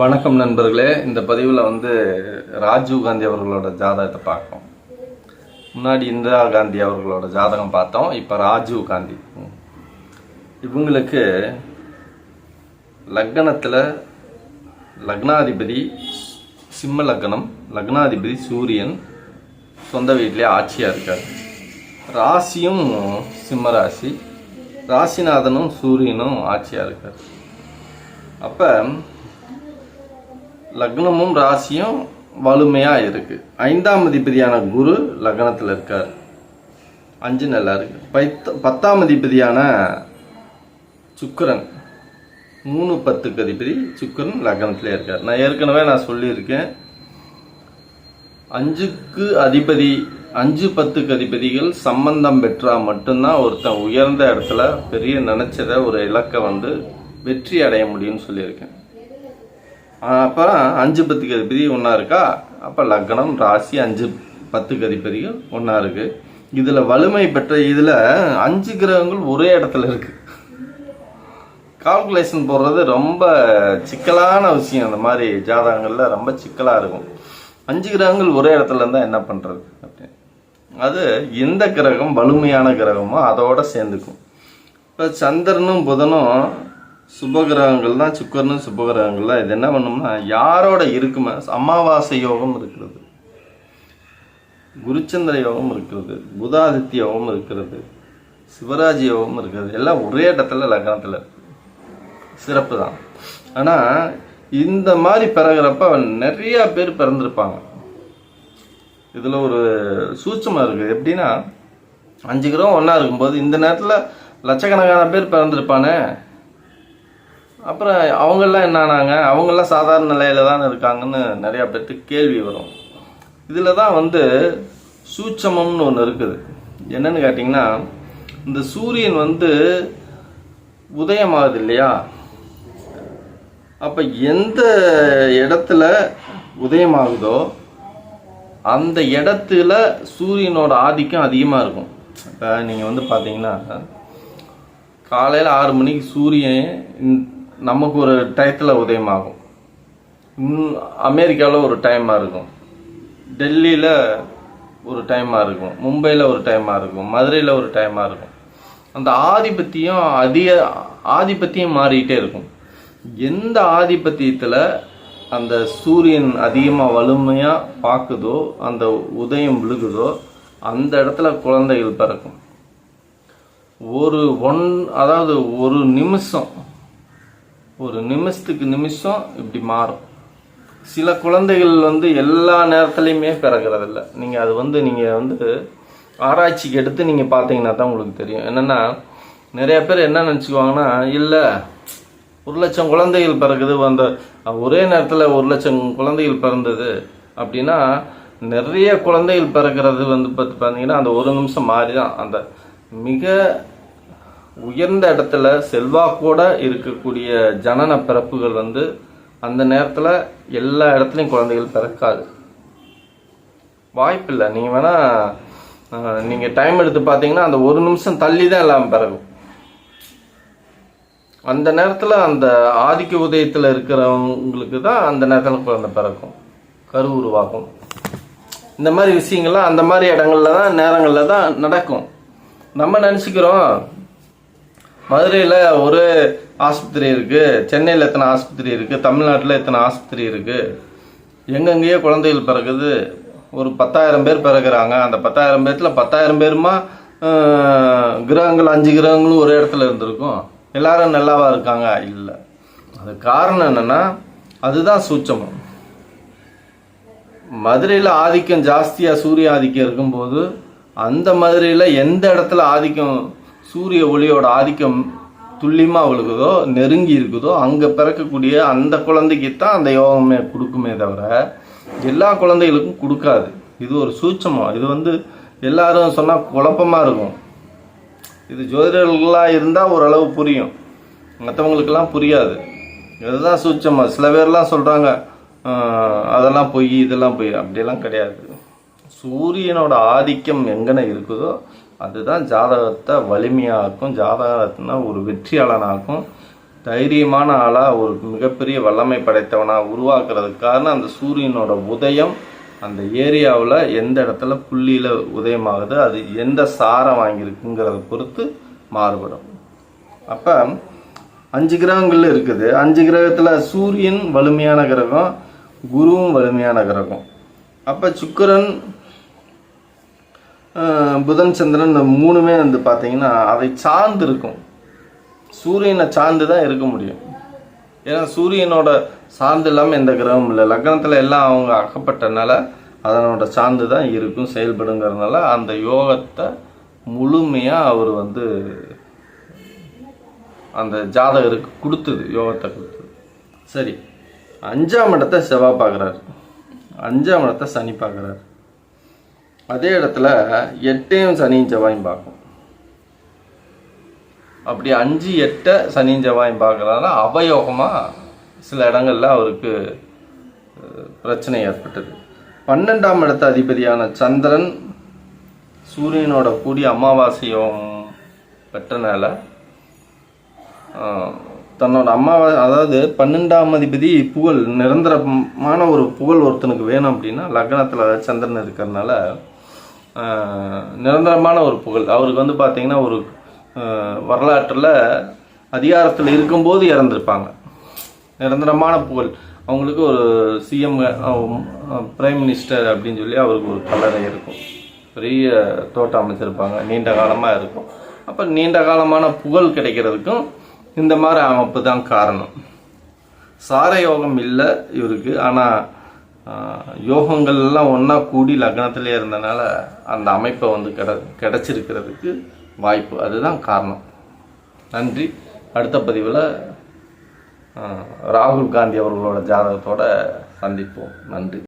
வணக்கம் நண்பர்களே. இந்த பதிவில் வந்து ராஜீவ் காந்தி அவர்களோட ஜாதகத்தை பார்க்கோம் முன்னாடி இந்திரா காந்தி அவர்களோட ஜாதகம் பார்த்தோம் இப்போ ராஜீவ் காந்தி. இவங்களுக்கு லக்னத்தில் லக்னாதிபதி சிம்ம லக்னம் லக்னாதிபதி சூரியன் சொந்த வீட்டிலே ஆட்சியாக இருக்கார். ராசியும் சிம்ம ராசி ராசிநாதனும் சூரியனும் ஆட்சியாக இருக்கார். அப்போ லக்னமும் ராசியும் வலிமையாக இருக்கு. ஐந்தாம் அதிபதியான குரு லக்னத்தில் இருக்கார். அஞ்சு நல்லா இருக்கு. பைத்த பத்தாம் அதிபதியான சுக்கரன். மூணு பத்துக்கு அதிபதி சுக்கிரன் லக்னத்திலே இருக்கார். நான் ஏற்கனவே நான் சொல்லியிருக்கேன். அஞ்சுக்கு அதிபதி அஞ்சு பத்துக்கு அதிபதிகள் சம்பந்தம் பெற்றால் மட்டும்தான் ஒருத்தன் உயர்ந்த இடத்துல பெரிய நினச்சத ஒரு இலக்கை வந்து வெற்றி அடைய முடியும்னு சொல்லியிருக்கேன். அப்புறம் அஞ்சு பத்து கதிப்பதி ஒன்றா இருக்கா? அப்போ லக்னம் ராசி அஞ்சு பத்து கதிப்பதிகள் ஒன்றா இருக்குது இதில் வலிமை பெற்ற இதில் அஞ்சு கிரகங்கள் ஒரே இடத்துல இருக்குது கால்குலேஷன் போடுறது ரொம்ப சிக்கலான விஷயம். அந்த மாதிரி ஜாதகங்களில் ரொம்ப சிக்கலாக இருக்கும். அஞ்சு கிரகங்கள் ஒரே இடத்துல இருந்தால் என்ன பண்ணுறது அப்படின்னு. அது எந்த கிரகம் வலிமையான கிரகமோ அதோடு சேர்ந்துக்கும். இப்போ சந்திரனும் புதனும் சுபகிரகங்கள் தான் சுக்கரனும் சுபகிரகங்கள் தான் இது என்ன பண்ணும்னா யாரோட இருக்குமே அமாவாசை யோகம் இருக்கிறது. குருச்சந்திர யோகம் இருக்கிறது. புதாதித்ய யோகம் இருக்கிறது. சிவராஜ் யோகம் இருக்கிறது. எல்லாம் ஒரே இடத்துல லக்னத்தில் சிறப்பு தான் ஆனால் இந்த மாதிரி பிறகுறப்ப நிறைய பேர் பிறந்திருப்பாங்க. இதில் ஒரு சூட்சமாக இருக்குது. எப்படின்னா அஞ்சு கிரகம் ஒன்றா இருக்கும்போது இந்த நேரத்தில் லட்சக்கணக்கான பேர் பிறந்திருப்பானே. அப்புறம் அவங்கெல்லாம் என்ன ஆனாங்க? அவங்கெல்லாம் சாதாரண நிலையில தான் இருக்காங்கன்னு நிறையா பேர்த்துக்கு கேள்வி வரும். இதில் தான் வந்து சூட்சமம்னு ஒன்று இருக்குது. என்னன்னு கேட்டிங்கன்னா இந்த சூரியன் வந்து உதயமாகுது இல்லையா? அப்போ எந்த இடத்துல உதயமாகுதோ அந்த இடத்துல சூரியனோட ஆதிக்கம் அதிகமாக இருக்கும். இப்போ நீங்கள் வந்து பார்த்தீங்கன்னா காலையில் ஆறு மணிக்கு சூரியன் நமக்கு ஒரு டயத்தில் உதயமாகும். அமெரிக்காவில் ஒரு டைமாக இருக்கும். டெல்லியில் ஒரு டைமாக இருக்கும். மும்பையில் ஒரு டைமாக இருக்கும். மதுரையில் ஒரு டைமாக இருக்கும். அந்த ஆதிபத்தியம் அதிக ஆதிபத்தியம் மாறிக்கிட்டே இருக்கும். எந்த ஆதிபத்தியத்தில் அந்த சூரியன் அதிகமாக வலிமையாக பார்க்குதோ அந்த உதயம் விழுகுதோ அந்த இடத்துல குழந்தைகள் பிறக்கும். ஒரு ஒன் அதாவது ஒரு நிமிஷம் ஒரு நிமிஷத்துக்கு நிமிஷம் இப்படி மாறும். சில குழந்தைகள் வந்து எல்லா நேரத்துலையுமே பிறக்கிறதில்ல. நீங்கள் அது வந்து நீங்கள் வந்து ஆராய்ச்சிக்கு எடுத்து நீங்கள் பார்த்தீங்கன்னா தான் உங்களுக்கு தெரியும். என்னென்னா நிறைய பேர் என்ன நினச்சிக்குவாங்கன்னா இல்லை ஒரு லட்சம் குழந்தைகள் பிறகுது அந்த ஒரே நேரத்தில் ஒரு லட்சம் குழந்தைகள் பிறந்தது. அப்படின்னா நிறைய குழந்தைகள் பிறக்கிறது வந்து பார்த்து பார்த்தீங்கன்னா அந்த ஒரு நிமிஷம் மாறி தான் அந்த மிக உயர்ந்த இடத்துல செல்வாக்கோட இருக்கக்கூடிய ஜனன பிறப்புகள் வந்து அந்த நேரத்தில் எல்லா இடத்துலையும் குழந்தைகள் பிறக்காது. வாய்ப்பில்லை. நீங்கள் வேணால் நீங்கள் டைம் எடுத்து பார்த்தீங்கன்னா அந்த ஒரு நிமிஷம் தள்ளி தான் எல்லாம் பிறகும். அந்த நேரத்தில் அந்த ஆதிக்க உதயத்தில் இருக்கிறவங்களுக்கு தான் அந்த நேரத்தில் குழந்தை பிறக்கும். கரு உருவாகும். இந்த மாதிரி விஷயங்கள்லாம் அந்த மாதிரி இடங்கள்ல தான் நேரங்களில் தான் நடக்கும். நம்ம நினச்சிக்கிறோம் மதுரையில் ஒரு ஆஸ்பத்திரி இருக்குது சென்னையில் எத்தனை ஆஸ்பத்திரி இருக்குது தமிழ்நாட்டில் எத்தனை ஆஸ்பத்திரி இருக்குது எங்கெங்கேயோ குழந்தைகள் பிறகுது ஒரு பத்தாயிரம் பேர் பிறகுறாங்க அந்த பத்தாயிரம் பேர்த்தில் பத்தாயிரம் பேருமா கிரகங்கள் அஞ்சு கிரகங்களும் ஒரு இடத்துல இருந்திருக்கும். எல்லாரும் நல்லாவா இருக்காங்க? இல்லை. அது காரணம் என்னென்னா அதுதான் சூட்சமம். மதுரையில் ஆதிக்கம் ஜாஸ்தியாக சூரிய ஆதிக்கம் இருக்கும்போது அந்த மதுரையில் எந்த இடத்துல ஆதிக்கம் சூரிய ஒளியோட ஆதிக்கம் துல்லியமாக விழுகுதோ நெருங்கி இருக்குதோ அங்கே பிறக்கக்கூடிய அந்த குழந்தைக்கு தான் அந்த யோகமே கொடுக்குமே தவிர எல்லா குழந்தைகளுக்கும் கொடுக்காது. இது ஒரு சூட்சமம். இது வந்து எல்லாரும் சொன்னால் குழப்பமாக இருக்கும். இது ஜோதிடர்களாக இருந்தால் ஓரளவு புரியும். மற்றவங்களுக்கெல்லாம் புரியாது. இதுதான் சூட்சமாக சில பேர்லாம் சொல்கிறாங்க அதெல்லாம் பொய் இதெல்லாம் பொய். அப்படியெல்லாம் கிடையாது. சூரியனோட ஆதிக்கம் எங்கன இருக்குதோ அதுதான் ஜாதகத்தை வலிமையாக்கும் ஜாதகத்தினா ஒரு வெற்றியாளனாக்கும் தைரியமான ஆளாக ஒரு மிகப்பெரிய வல்லமை படைத்தவனாக உருவாக்குறதுக்கு காரணம் அந்த சூரியனோட உதயம் அந்த ஏரியாவில் எந்த இடத்துல புள்ளியில் உதயமாகுது அது எந்த சாரம் வாங்கியிருக்குங்கிறத பொறுத்து மாறுபடும். அப்போ அஞ்சு கிரகங்கள் இருக்குது. அஞ்சு கிரகத்தில் சூரியன் வலிமையான கிரகம் குருவும் வலிமையான கிரகம். அப்போ சுக்கிரன் புதன் சந்திரன் இந்த மூணுமே வந்து பார்த்தீங்கன்னா அதை சார்ந்து இருக்கும் சூரியனை சார்ந்து தான் இருக்க முடியும். ஏன்னா சூரியனோட சார்ந்து இல்லாமல் எந்த கிரகமும் இல்லை. லக்னத்தில் எல்லாம் அவங்க அகப்பட்டனால அதனோட சார்ந்து தான் இருக்கும் செயல்படுங்கிறதுனால அந்த யோகத்தை முழுமையாக அவர் வந்து அந்த ஜாதகருக்கு கொடுத்தது யோகத்தை கொடுத்தது. சரி அஞ்சாம் இடத்தை செவ்வாய் பார்க்குறாரு. அஞ்சாம் இடத்தை சனி பார்க்குறாரு. அதே இடத்துல எட்டையும் சனியும் செவ்வாயும் பார்க்கும். அப்படி அஞ்சு எட்டை சனியும் செவ்வாயும் பார்க்கறதுனால அவயோகமாக சில இடங்களில் அவருக்கு பிரச்சனை ஏற்பட்டது. பன்னெண்டாம் இடத்த அதிபதியான சந்திரன் சூரியனோட கூடிய அமாவாசை யோகம் பெற்றனால தன்னோட அம்மாவா அதாவது பன்னெண்டாம் அதிபதி புகழ் நிரந்தரமான ஒரு புகழ் ஒருத்தனுக்கு வேணும் அப்படின்னா லக்னத்தில் சந்திரன் இருக்கிறதுனால நிரந்தரமான ஒரு புகழ். அவருக்கு வந்து பார்த்தீங்கன்னா ஒரு வரலாற்றில் அதிகாரத்தில் இருக்கும்போது இறந்துருப்பாங்க. நிரந்தரமான புகழ். அவங்களுக்கு ஒரு சிஎம் பிரைம் மினிஸ்டர் அப்படின்னு சொல்லி அவருக்கு ஒரு கல்லறை இருக்கும். பெரிய தோட்டம் அமைச்சிருப்பாங்க. நீண்ட காலமாக இருக்கும். அப்போ நீண்ட காலமான புகழ் கிடைக்கிறதுக்கும் இந்த மாதிரி அமைப்பு தான் காரணம். சார யோகம் இல்லை இவருக்கு. ஆனால் யோகங்கள் எல்லாம் ஒன்றா கூடி லக்னத்திலே இருந்தனால அந்த அமைப்பை வந்து கிட கிடச்சிருக்கிறதுக்கு வாய்ப்பு. அதுதான் காரணம். நன்றி. அடுத்த பதிவில் ராகுல் காந்தி அவர்களோட ஜாதகத்தோட சந்திப்போம். நன்றி.